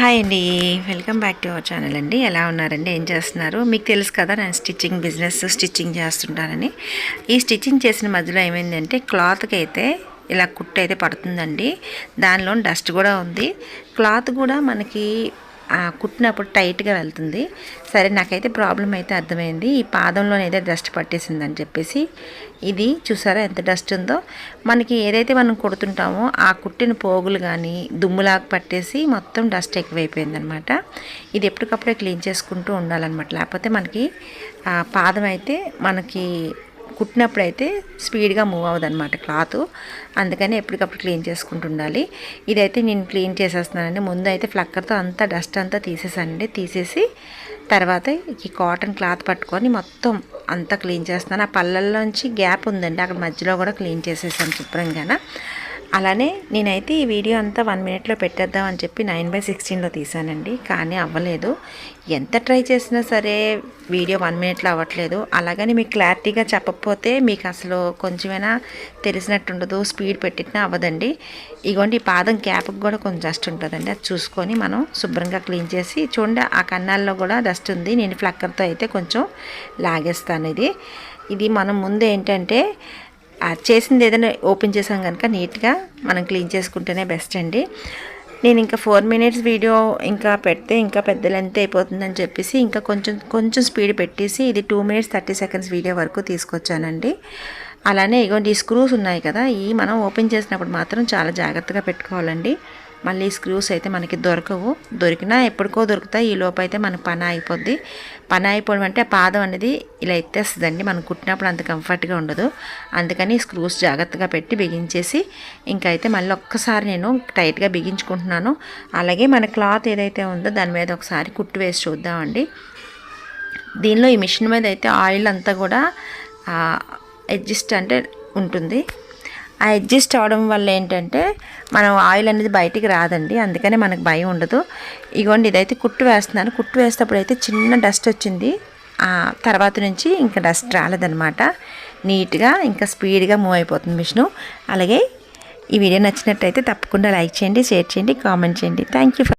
Hi అండి welcome back to our channel అండి ఎలా ఉన్నారండి? ఏం చేస్తున్నారు? మీకు తెలుసు కదా నేను స్టిచ్చింగ్ బిజినెస్ స్టిచ్చింగ్ చేస్తుంటానని. ఈ స్టిచ్చింగ్ చేసిన మధ్యలో ఏమైందంటే క్లాత్కి అయితే ఇలా కుట్టు అయితే పడుతుందండి. దానిలో డస్ట్ కూడా ఉంది. క్లాత్ కూడా మనకి కుట్టినప్పుడు టైట్గా వెళ్తుంది. సరే నాకైతే ప్రాబ్లం అయితే అర్థమైంది. ఈ పాదంలో ఏదో డస్ట్ పట్టేసిందని చెప్పేసి. ఇది చూసారా ఎంత డస్ట్ ఉందో? మనకి ఏదైతే మనం కుడుతుంటామో ఆ కుట్టిన పోగులు కానీ దుమ్ములాగా పట్టేసి మొత్తం డస్ట్ ఎక్కువైపోయిందనమాట. ఇది ఎప్పటికప్పుడే క్లీన్ చేసుకుంటూ ఉండాలన్నమాట. లేకపోతే మనకి ఆ పాదం అయితే మనకి కుట్టినప్పుడు అయితే స్పీడ్గా మూవ్ అవ్వదు అనమాట క్లాత్. అందుకని ఎప్పటికప్పుడు క్లీన్ చేసుకుంటూ ఉండాలి ఇదైతే నేను క్లీన్ చేసేస్తున్నానండి. ముందు అయితే ఫ్లక్కర్తో అంతా డస్ట్ అంతా తీసేసానండి. తీసేసి తర్వాత ఈ కాటన్ క్లాత్ పట్టుకొని మొత్తం అంతా క్లీన్ చేస్తున్నాను. ఆ పళ్ళల్లోంచి గ్యాప్ ఉందండి. అక్కడ మధ్యలో కూడా క్లీన్ చేసేసాను శుభ్రంగాన. అలానే నేనైతే ఈ వీడియో అంతా వన్ మినిట్లో పెట్టేద్దాం అని చెప్పి నైన్ బై సిక్స్టీన్లో తీసానండి కానీ అవ్వలేదు. ఎంత ట్రై చేసినా సరే వీడియో వన్ మినిట్లో అవ్వట్లేదు. అలాగని మీకు క్లారిటీగా చెప్పకపోతే మీకు అసలు కొంచెమైనా తెలిసినట్టు ఉండదు స్పీడ్ పెట్టినా అవ్వదండి. ఇగోండి ఈ పాదం క్యాప్కి కూడా కొంచెం డస్ట్ ఉంటుందండి. అది చూసుకొని మనం శుభ్రంగా క్లీన్ చేసి చూడండి ఆ కన్నాల్లో కూడా డస్ట్ ఉంది. నేను ఫ్లక్కర్తో అయితే కొంచెం లాగేస్తాను ఇది. ఇది మనం ముందు ఏంటంటే చేసింది ఏదైనా ఓపెన్ చేసాం కనుక నీట్గా మనం క్లీన్ చేసుకుంటేనే బెస్ట్ అండి. నేను ఇంకా ఫోర్ మినిట్స్ వీడియో ఇంకా పెడితే ఇంకా పెద్ద లెంత్ అయిపోతుందని చెప్పేసి ఇంకా కొంచెం కొంచెం స్పీడ్ పెట్టేసి ఇది two minutes thirty seconds video వరకు తీసుకొచ్చానండి. అలానే ఇగోండి ఈ స్క్రూస్ ఉన్నాయి కదా ఈ మనం ఓపెన్ చేసినప్పుడు మాత్రం చాలా జాగ్రత్తగా పెట్టుకోవాలండి. మళ్ళీ స్క్రూస్ అయితే మనకి దొరకవు. దొరికినా ఎప్పటికో దొరుకుతాయి. ఈ లోపు అయితే మన పని అయిపోద్ది. పని అయిపోవడం అంటే ఆ పాదం అనేది ఇలా ఎత్తేస్తుందండి. మనం కుట్టినప్పుడు అంత కంఫర్ట్గా ఉండదు. అందుకని స్క్రూస్ జాగ్రత్తగా పెట్టి బిగించేసి ఇంకా అయితే మళ్ళీ ఒక్కసారి నేను టైట్గా బిగించుకుంటున్నాను. అలాగే మన క్లాత్ ఏదైతే ఉందో దాని మీద ఒకసారి కుట్టు వేసి చూద్దామండి. దీనిలో ఈ మిషన్ మీద అయితే ఆయిల్ అంతా కూడా అడ్జస్ట్ అంటే ఉంటుంది. ఆ అడ్జస్ట్ అవడం వల్ల ఏంటంటే మనం ఆయిల్ అనేది బయటికి రాదండి. అందుకనే మనకు భయం ఉండదు. ఇగోండి ఇదైతే కుట్టు వేస్తున్నాను. కుట్టు వేసేటప్పుడు అయితే చిన్న డస్ట్ వచ్చింది. తర్వాత నుంచి ఇంకా డస్ట్ రాలేదనమాట నీట్గా ఇంకా స్పీడ్గా మూవ్ అయిపోతుంది మిషను. అలాగే ఈ వీడియో నచ్చినట్టయితే తప్పకుండా లైక్ చేయండి షేర్ చేయండి కామెంట్ చేయండి. Thank you